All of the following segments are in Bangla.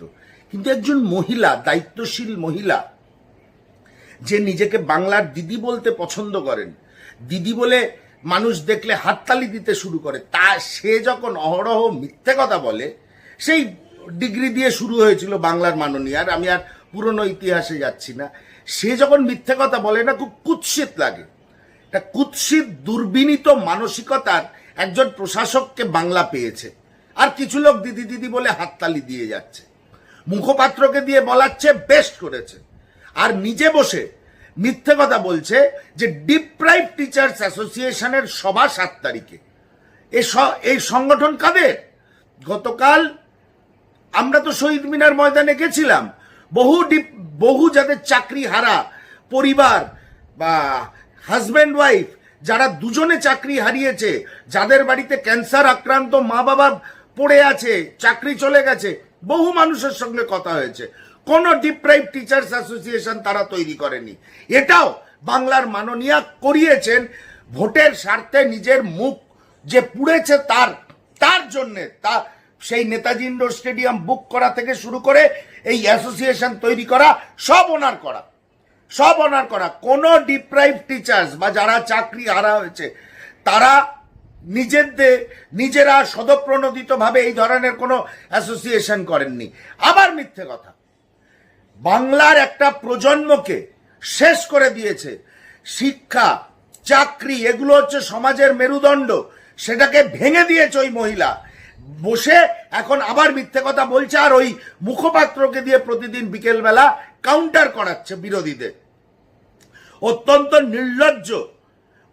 দায়িত্ব। কিন্তু একজন মহিলা, দায়িত্বশীল মহিলা, যে নিজেকে বাংলার দিদি বলতে পছন্দ করেন, দিদি বলে মানুষ দেখলে হাততালি দিতে শুরু করে, তা সে যখন অহরহ মিথ্যে কথা বলে, সেই ডিগ্রি দিয়ে শুরু হয়েছিল বাংলার মাননীয়ার আমি আর পুরনো ইতিহাসে যাচ্ছি না। সে যখন মিথ্যে কথা বলে না খুব কুৎসিত লাগে। একটা কুৎসিত, দুর্বিনীত মানসিকতার একজন প্রশাসককে বাংলা পেয়েছে। আর কিছু লোক দিদি দিদি বলে হাততালি দিয়ে যাচ্ছে। মুখপাত্রকে দিয়ে বলাচ্ছে বেস্ট করেছে। আর নিজে বসে মিথ্যে কথা বলছে যে ডিপ্রাইভ টিচার্স অ্যাসোসিয়েশনের সভা সাত তারিখে। এই সংগঠন কাদের? গতকাল আমরা তো শহীদ মিনার ময়দানে গেছিলাম। বহু বহু যাদের চাকরি হারা পরিবার বা হাজব্যান্ড ওয়াইফ যারা দুজনে চাকরি হারিয়েছে, যাদের বাড়িতে ক্যান্সার আক্রান্ত মা বাবা পড়ে আছে, চাকরি চলে গেছে বহু মানুষের সঙ্গে কথা হয়েছে। কোন ডিপ্রাইভ টিচার্স অ্যাসোসিয়েশন তারা তৈরি করেনি। এটাও বাংলার মাননীয়া করিয়েছেন ভোটের স্বার্থে নিজের মুখ যে পুড়েছে তার তার জন্যে তা সেই নেতাজি ইন্ডোর স্টেডিয়াম বুক করা থেকে শুরু করে এই অ্যাসোসিয়েশন তৈরি করা, সব ওনার করা। সব অনার করা। কোন ডিপ্রাইভ টিচার্স বা যারা চাকরি হারা হয়েছে, তারা নিজেদের, নিজেরা সদপ্রণোদিত ভাবে এই ধরনের কোনো অ্যাসোসিয়েশন করেননি। আবার মিথ্যে কথা। বাংলার একটা প্রজন্মকে শেষ করে দিয়েছে শিক্ষা, চাকরি, এগুলো হচ্ছে সমাজের মেরুদণ্ড। সেটাকে ভেঙে দিয়েছে ওই মহিলা। বসে এখন আবার মিথ্যে কথা বলছে আর ওই মুখপাত্রকে দিয়ে প্রতিদিন বিকেলবেলা কাউন্টার করাচ্ছে বিরোধীদের। অত্যন্ত নির্লজ্জ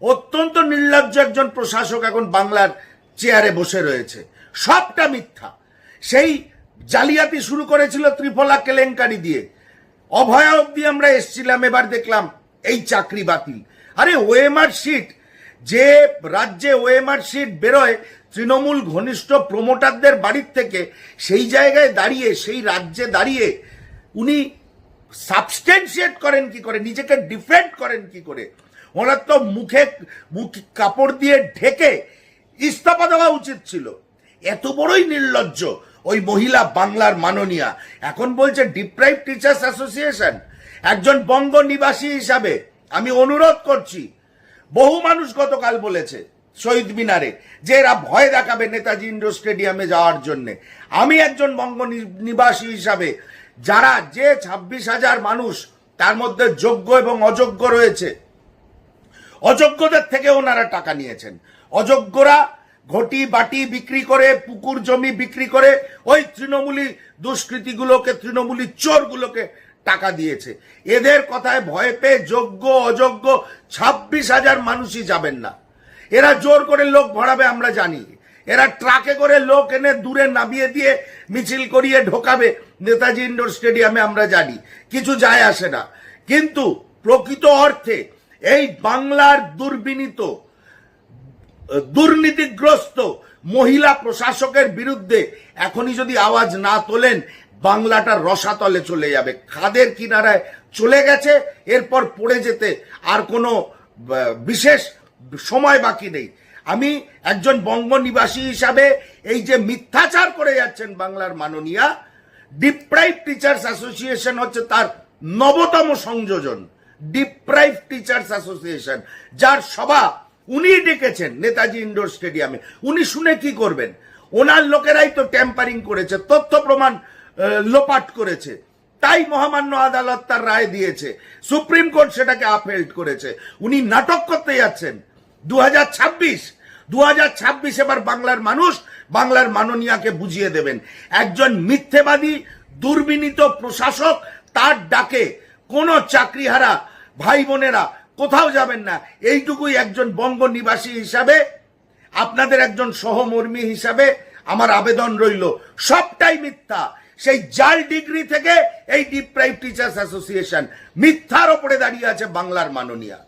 অত্যন্ত নির্লজ্জ একজন প্রশাসক এখন বাংলার চেয়ারে বসে রয়েছে। সবটা মিথ্যা। সেই জালিয়াতি শুরু করেছিল ত্রিফলা কেলেঙ্কারি দিয়ে। অভয়া অব্দি আমরা এসছিলাম, এবার দেখলাম এই চাকরি বাতিল। আরে ওএমআর শিট, যে রাজ্যে ওএমআর শিট বেরোয়, তৃণমূল ঘনিষ্ঠ প্রমোটারদের বাড়ির থেকে, সেই জায়গায় দাঁড়িয়ে, সেই রাজ্যে দাঁড়িয়ে উনি সাবস্টেন্সিয়েট করেন কি করে? নিজেকে ডিফেন্ড করেন কি করে? তো মুখে মুখ কাপড় দিয়ে ঢেকে ইস্তফা দেওয়া উচিত ছিল। এত বড়ই নির্লজ্জ ওই মহিলা বাংলার মাননীয়া। এখন বলছে ডিপ্রাইভ টিচার্স অ্যাসোসিয়েশন একজন বঙ্গ নিবাসী হিসাবে আমি অনুরোধ করছি। বহু মানুষ গতকাল বলেছে শহীদ মিনারে যে এরা ভয় দেখাবে নেতাজি ইন্ডোর স্টেডিয়ামে যাওয়ার জন্য। আমি একজন বঙ্গ নিবাসী হিসাবে যারা যে ছাব্বিশ হাজার মানুষ তার মধ্যে যোগ্য এবং অযোগ্য রয়েছে অযোগ্যদের থেকে ওনারা টাকা নিয়েছেন। অযোগ্যরা ঘটি, বাটি বিক্রি করে, পুকুর, জমি বিক্রি করে ওই তৃণমূলী দুষ্কৃতিগুলোকে, তৃণমূলী চোরগুলোকে টাকা দিয়েছে। এদের কথায় ভয় পেয়ে যোগ্য, অযোগ্য ছাব্বিশ হাজার মানুষই যাবেন না। এরা জোর করে লোক ভরাবে, আমরা জানি। এরা ট্রাকে করে লোক এনে দূরে নামিয়ে দিয়ে মিছিল করিয়ে ঢোকাবে। নেতাজি ইন্ডোর স্টেডিয়ামে আমরা জানি। কিছু যায় আসে না। কিন্তু প্রকৃত অর্থে এই বাংলার দুর্বিনীত, দুর্নীতিগ্রস্ত মহিলা প্রশাসকের বিরুদ্ধে এখনই যদি আওয়াজ না তোলেন, বাংলাটা রসাতলে চলে যাবে। খাদের কিনারায় চলে গেছে, এরপর পড়ে যেতে আর কোনো বিশেষ সময় বাকি নেই। আমি একজন বঙ্গ নিবাসী হিসাবে এই যে মিথ্যাচার করে যাচ্ছেন বাংলার মাননীয়া, ডিপ্রাইভ টিচার্স অ্যাসোসিয়েশন হচ্ছে তার নবতম সংযোজন। ডিপ্রাইভ টিচার্স অ্যাসোসিয়েশন যার সভা উনি ডেকেছেন নেতাজি ইন্ডোর স্টেডিয়ামে। উনি শুনে কি করবেন? ওনার লোকেরাই তো ট্যাম্পারিং করেছে, তথ্য প্রমাণ লোপাট করেছে। তাই মহামান্য আদালত তার রায় দিয়েছে। সুপ্রিম কোর্ট সেটাকে আপহেল্ড করেছে। উনি নাটক করতে যাচ্ছেন। দু হাজার ছাব্বিশ দু হাজার ছাব্বিশ এবার বাংলার মানুষ বাংলার মাননীয়াকে বুঝিয়ে দেবেন। একজন মিথ্যেবাদী, দুর্বিনীত প্রশাসক তার ডাকে কোনো চাকরিহারা ভাই বোনেরা কোথাও যাবেন না। এইটুকুই একজন বঙ্গ নিবাসী হিসাবে, আপনাদের একজন সহমর্মী হিসাবে আমার আবেদন রইল। সবটাই মিথ্যা। সেই জাল ডিগ্রি থেকে এই ডিপ্রাইভ টিচার্স অ্যাসোসিয়েশন মিথ্যার ওপরে দাঁড়িয়ে আছে বাংলার মাননীয়া।